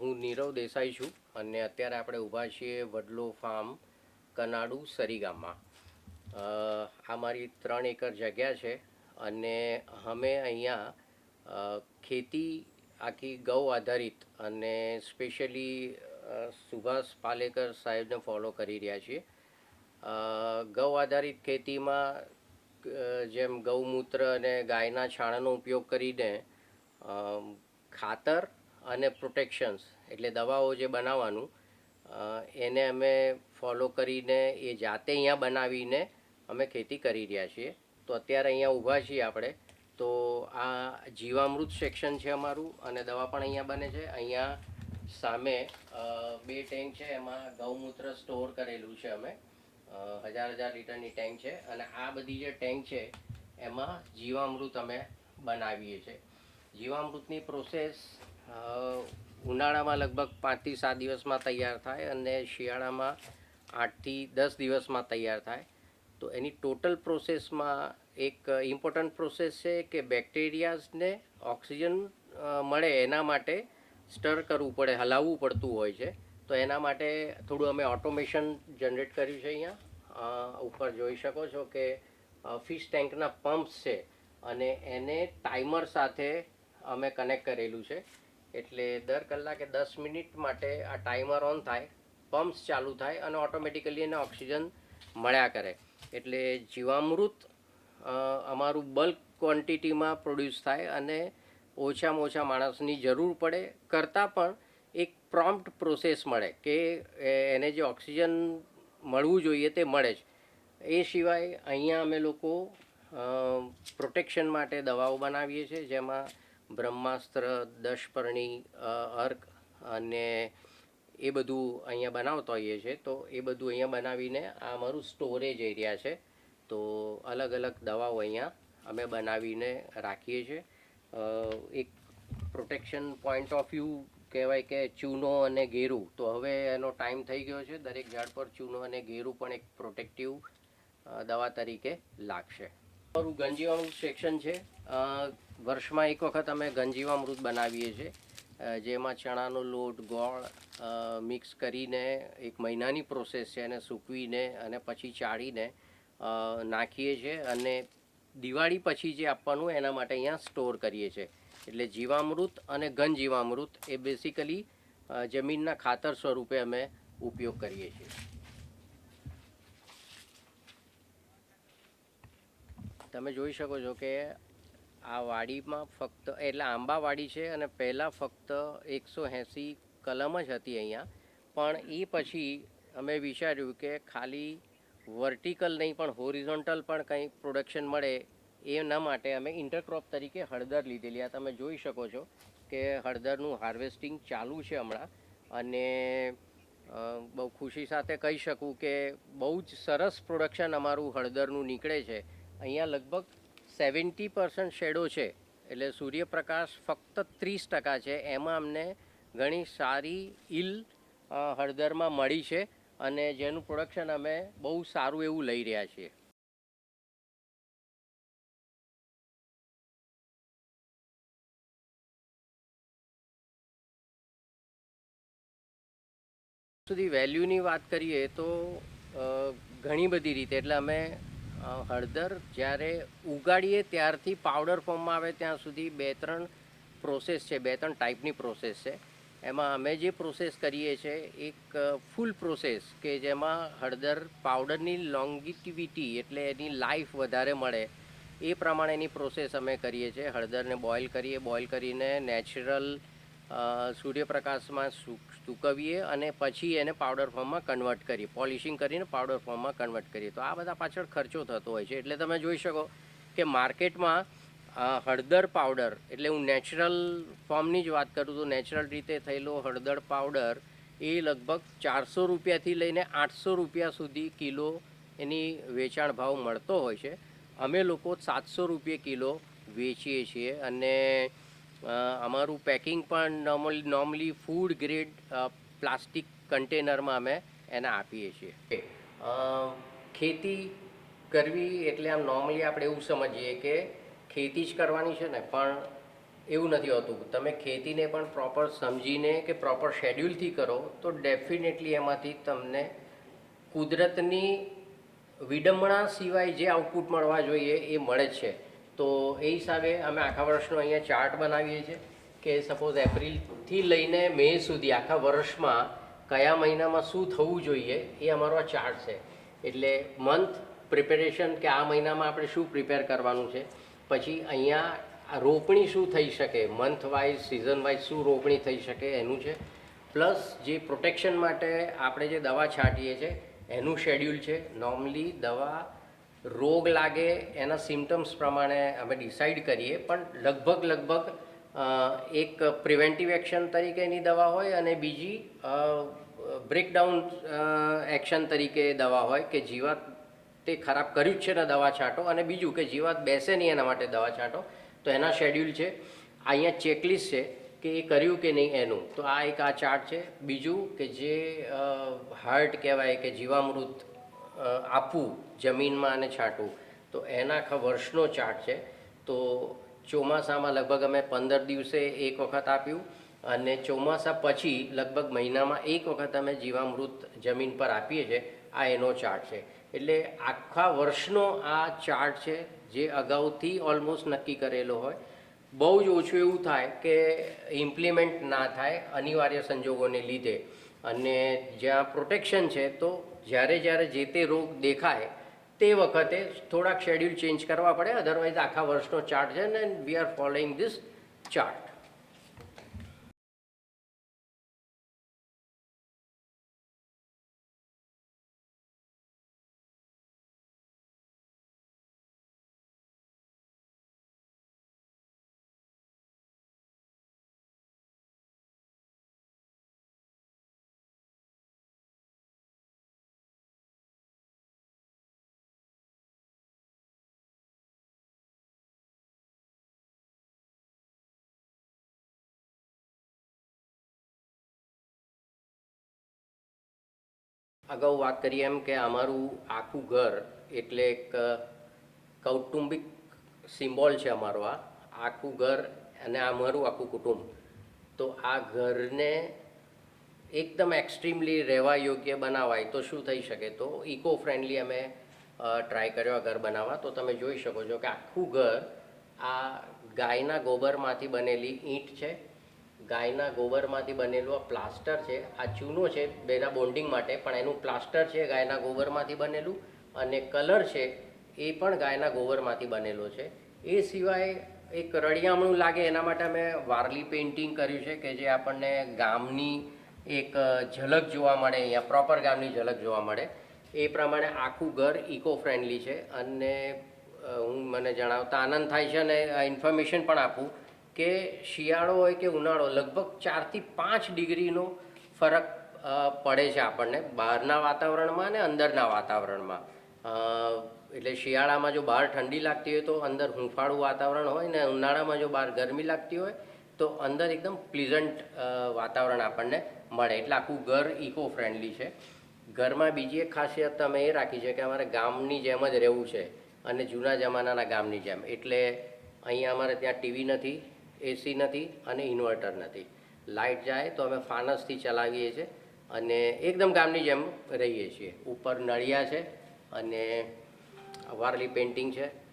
હું નીરવ દેસાઈ છું અને અત્યારે આપણે ઊભા છીએ વડલો ફાર્મ, કનાડુ, સરીગામમાં. આ મારી ત્રણ એકર જગ્યા છે અને અમે અહીંયા ખેતી આખી ગૌ આધારિત અને સ્પેશિયલી સુભાષ પાલેકર સાહેબને ફોલો કરી રહ્યા છીએ. ગૌ આધારિત ખેતીમાં જેમ ગૌમૂત્ર અને ગાયના છાણનો ઉપયોગ કરીને ખાતર અને પ્રોટેક્શન્સ એટલે દવાઓ જે બનાવવાનું એને અમે ફોલો કરીને એ જાતે અહીંયા બનાવીને અમે ખેતી કરી રહ્યા છીએ. તો અત્યારે અહીંયા ઊભા છીએ આપણે. તો આ જીવામૃત સેક્શન છે અમારું અને દવા પણ અહીંયા બને છે. અહીંયા સામે બે ટેન્ક છે, એમાં ગૌમૂત્ર સ્ટોર કરેલું છે અમે. હજાર હજાર લીટરની ટેન્ક છે અને આ બધી જે ટેન્ક છે, એમાં જીવામૃત અમે બનાવીએ છીએ. જીવામૃતની પ્રોસેસ ઉનાળામાં લગભગ પાંચથી સાત દિવસમાં તૈયાર થાય અને શિયાળામાં આઠથી દસ દિવસમાં તૈયાર થાય. તો એની ટોટલ પ્રોસેસમાં એક ઇમ્પોર્ટન્ટ પ્રોસેસ છે કે બેક્ટેરિયાઝને ઓક્સિજન મળે એના માટે સ્ટર કરવું પડે, હલાવવું પડતું હોય છે. તો એના માટે થોડું અમે ઓટોમેશન જનરેટ કર્યું છે અહીંયા. ઉપર જોઈ શકો છો કે ફિશ ટેન્કના પમ્પ્સ છે અને એને ટાઈમર સાથે અમે કનેક્ટ કરેલું છે. એટલે દર કલાકે દસ મિનિટ માટે આ ટાઈમર ઓન થાય પમ્પ્સ ચાલુ થાય અને ઓટોમેટિકલી એને ઓક્સિજન મળ્યા કરે. એટલે જીવામૃત અમારું બલ્ક ક્વોન્ટિટીમાં પ્રોડ્યુસ થાય અને ઓછામાં ઓછા માણસની જરૂર પડે. કરતાં પણ એક પ્રોમ્પ્ટ પ્રોસેસ મળે કે એને જે ઓક્સિજન મળવું જોઈએ તે મળે જ. એ સિવાય અહીંયા અમે લોકો પ્રોટેક્શન માટે દવાઓ બનાવીએ છીએ, જેમાં બ્રહ્માસ્ત્ર, દશપર્ણી અર્ક અને એ બધું અહીંયા બનાવતા હોઈએ છીએ તો એ બધું અહીંયા બનાવીને આ અમારું સ્ટોરેજ એરિયા છે. તો અલગ અલગ દવાઓ અહીંયા અમે બનાવીને રાખીએ છીએ. એક પ્રોટેક્શન પોઈન્ટ ઓફ વ્યૂ કહેવાય કે ચૂનો અને ઘેરું તો હવે એનો ટાઈમ થઈ ગયો છે, દરેક ઝાડ પર ચૂનો અને ઘેરું પણ એક પ્રોટેક્ટિવ દવા તરીકે લાગશે. મારું ગંજીવાળું સેક્શન છે વર્ષમાં એક વખત અમે ગંજીવામૃત બનાવીએ છીએ જેમાં ચણાનો લોટ, ગોળ મિક્સ કરીને એક મહિનાની પ્રોસેસ છે એને સૂકવીને અને પછી ચાળીને નાખીએ છીએ અને દિવાળી પછી જે આપવાનું એના માટે અહીંયા સ્ટોર કરીએ છીએ. એટલે જીવામૃત અને ઘન જીવામૃત એ બેસિકલી જમીનના ખાતર સ્વરૂપે અમે ઉપયોગ કરીએ છીએ. તમે જોઈ શકો છો કે આ વાડીમાં ફક્ત, એટલે આંબાવાડી છે અને પહેલાં ફક્ત એકસો એંસી કલમ જ હતી અહીંયા. પણ એ પછી અમે વિચાર્યું કે ખાલી વર્ટિકલ નહીં, પણ હોરિઝોન્ટલ પણ કંઈ પ્રોડક્શન મળે એના માટે અમે ઇન્ટરક્રોપ તરીકે હળદર લીધેલી. આ તમે જોઈ શકો છો કે હળદરનું હાર્વેસ્ટિંગ ચાલુ છે હમણાં. અને બહુ ખુશી સાથે કહી શકું કે બહુ જ સરસ પ્રોડક્શન અમારું હળદરનું નીકળે છે. અહીંયા લગભગ સેવન્ટી પર્સન્ટ શેડો છે. એટલે સૂર્યપ્રકાશ ફક્ત ત્રીસ ટકા છે. એમાં અમને ઘણી સારી ઇલ હળદરમાં મળી છે અને જેનું પ્રોડક્શન અમે બહુ સારું એવું લઈ રહ્યા છીએ. સુધી વેલ્યુની વાત કરીએ તો ઘણી બધી રીતે. એટલે અમે હળદર જ્યારે ઉગાડીએ ત્યારથી પાવડર ફોર્મમાં આવે ત્યાં સુધી બે ત્રણ પ્રોસેસ છે, બે ત્રણ ટાઈપની પ્રોસેસ છે. એમાં અમે જે પ્રોસેસ કરીએ છીએ એક ફૂલ પ્રોસેસ કે જેમાં હળદર પાવડરની લોંગિટિવિટી એટલે એની લાઈફ વધારે મળે, એ પ્રમાણેની પ્રોસેસ અમે કરીએ છીએ. હળદરને બોઇલ કરીએ બોઇલ કરીને નેચરલ સૂર્યપ્રકાશમાં સૂક, સૂકવીએ અને પછી એને પાવડર ફોર્મમાં કન્વર્ટ કરીએ. પોલિશિંગ કરીને પાવડર ફોર્મમાં કન્વર્ટ કરીએ. તો આ બધા પાછળ ખર્ચો થતો હોય છે. એટલે તમે જોઈ શકો કે માર્કેટમાં હળદર પાવડર એટલે હું નેચરલ ફોર્મની જ વાત કરું તો નેચરલ રીતે થયેલો હળદર પાવડર એ લગભગ ચારસો રૂપિયાથી લઈને આઠસો રૂપિયા સુધી કિલો એની વેચાણ ભાવ મળતો હોય છે. અમે લોકો સાતસો રૂપિયે કિલો વેચીએ છીએ અને અમારું પેકિંગ પણ normal normally food grade plastic કન્ટેનરમાં અમે એને આપીએ છીએ. ખેતી કરવી એટલે આમ નોર્મલી આપણે એવું સમજીએ કે ખેતી જ કરવાની છે ને, પણ એવું નથી હોતું. તમે ખેતીને પણ પ્રોપર સમજીને કે પ્રોપર શેડ્યુલથી કરો, તો ડેફિનેટલી એમાંથી તમને કુદરતની વિડંબણા સિવાય જે આઉટપુટ મળવા જોઈએ એ મળે છે. તો એ હિસાબે અમે આખા વર્ષનો અહીંયા ચાર્ટ બનાવીએ છીએ કે સપોઝ એપ્રિલથી લઈને મે સુધી આખા વર્ષમાં કયા મહિનામાં શું થવું જોઈએ એ અમારો આ ચાર્ટ છે. એટલે મંથ પ્રિપેરેશન કે આ મહિનામાં આપણે શું પ્રિપેર કરવાનું છે. પછી અહીંયા રોપણી શું થઈ શકે મંથ વાઇઝ સિઝન વાઇઝ શું રોપણી થઈ શકે એનું છે. પ્લસ જે પ્રોટેક્શન માટે આપણે જે દવા છાંટીએ છીએ એનું શેડ્યુલ છે. નોર્મલી દવા રોગ લાગે એના સિમ્ટમ્સ પ્રમાણે અમે ડિસાઈડ કરીએ, પણ લગભગ લગભગ એક પ્રિવેન્ટિવ એક્શન તરીકેની દવા હોય અને બીજી બ્રેકડાઉન એક્શન તરીકે દવા હોય કે જીવાત તે ખરાબ કર્યું જ છે ને દવા છાંટો અને બીજું કે જીવાત બેસે નહીં એના માટે દવા છાંટો, તો એના શેડ્યુલ છે. અહીંયા ચેકલિસ્ટ છે કે એ કર્યું કે નહીં એનું. તો આ એક આ ચાર્ટ છે. બીજું કે જે હાર્ટ કહેવાય કે જીવામૃત આપવું જમીનમાં અને છાંટવું. તો એના આખા વર્ષનો ચાર્ટ છે. તો ચોમાસામાં લગભગ અમે પંદર દિવસે એક વખત આપ્યું અને ચોમાસા પછી લગભગ મહિનામાં એક વખત અમે જીવામૃત જમીન પર આપીએ છીએ. આ એનો ચાર્ટ છે. એટલે આખા વર્ષનો આ ચાર્ટ છે જે અગાઉથી ઓલમોસ્ટ નક્કી કરેલો હોય. બહુ જ ઓછું એવું થાય કે ઇમ્પ્લિમેન્ટ ના થાય અનિવાર્ય સંજોગોને લીધે. અને જ્યાં પ્રોટેક્શન છે તો જ્યારે જ્યારે જે તે રોગ દેખાય તે વખતે થોડાક શેડ્યુલ ચેન્જ કરવા પડે. અધરવાઇઝ આખા વર્ષનો ચાર્ટ છે ને we are following this chart અગાઉ વાત કરીએ એમ કે અમારું આખું ઘર એટલે એક કૌટુંબિક સિમ્બોલ છે અમારો આ. આખું ઘર અને અમારું આખું કુટુંબ. તો આ ઘરને એકદમ એક્સ્ટ્રીમલી રહેવા યોગ્ય બનાવાય તો શું થઈ શકે? તો ઇકો ફ્રેન્ડલી અમે ટ્રાય કર્યો આ ઘર બનાવવા. તો તમે જોઈ શકો છો કે આખું ઘર આ ગાયના ગોબરમાંથી બનેલી ઈંટ છે. ગાયના ગોબરમાંથી બનેલું આ પ્લાસ્ટર છે, આ ચૂનો છે બેના બોન્ડિંગ માટે, પણ એનું પ્લાસ્ટર છે ગાયના ગોબરમાંથી બનેલું અને કલર છે એ પણ ગાયના ગોબરમાંથી બનેલો છે. એ સિવાય એક રળિયામણું લાગે, એના માટે અમે વારલી પેઇન્ટિંગ કર્યું છે કે જે આપણને ગામની એક ઝલક જોવા મળે, અહીંયા પ્રોપર ગામની ઝલક જોવા મળે. એ પ્રમાણે આખું ઘર ઇકો ફ્રેન્ડલી છે અને હું, મને જણાવતા આનંદ થાય છે અને ઇન્ફોર્મેશન પણ આપું. કે શિયાળો હોય કે ઉનાળો, લગભગ ચારથી પાંચ ડિગ્રીનો ફરક પડે છે આપણને બહારના વાતાવરણમાં અને અંદરના વાતાવરણમાં. એટલે શિયાળામાં જો બહાર ઠંડી લાગતી હોય તો અંદર હૂંફાળું વાતાવરણ હોય ને ઉનાળામાં જો બહાર ગરમી લાગતી હોય તો અંદર એકદમ પ્લીઝન્ટ વાતાવરણ આપણને મળે. એટલે આખું ઘર ઇકો ફ્રેન્ડલી છે. ઘરમાં બીજી એક ખાસિયત અમે એ રાખી છે કે અમારે ગામની જેમ જ રહેવું છે અને જૂના જમાનાના ગામની જેમ. એટલે અહીંયા અમારે ત્યાં ટીવી નથી એસી નથી અને ઇન્વર્ટર નથી. લાઇટ જાય તો અમે ફાનસથી ચલાવીએ છીએ અને એકદમ ગામની જેમ રહીએ છીએ. ઉપર નળિયા છે અને વારલી પેઇન્ટિંગ છે.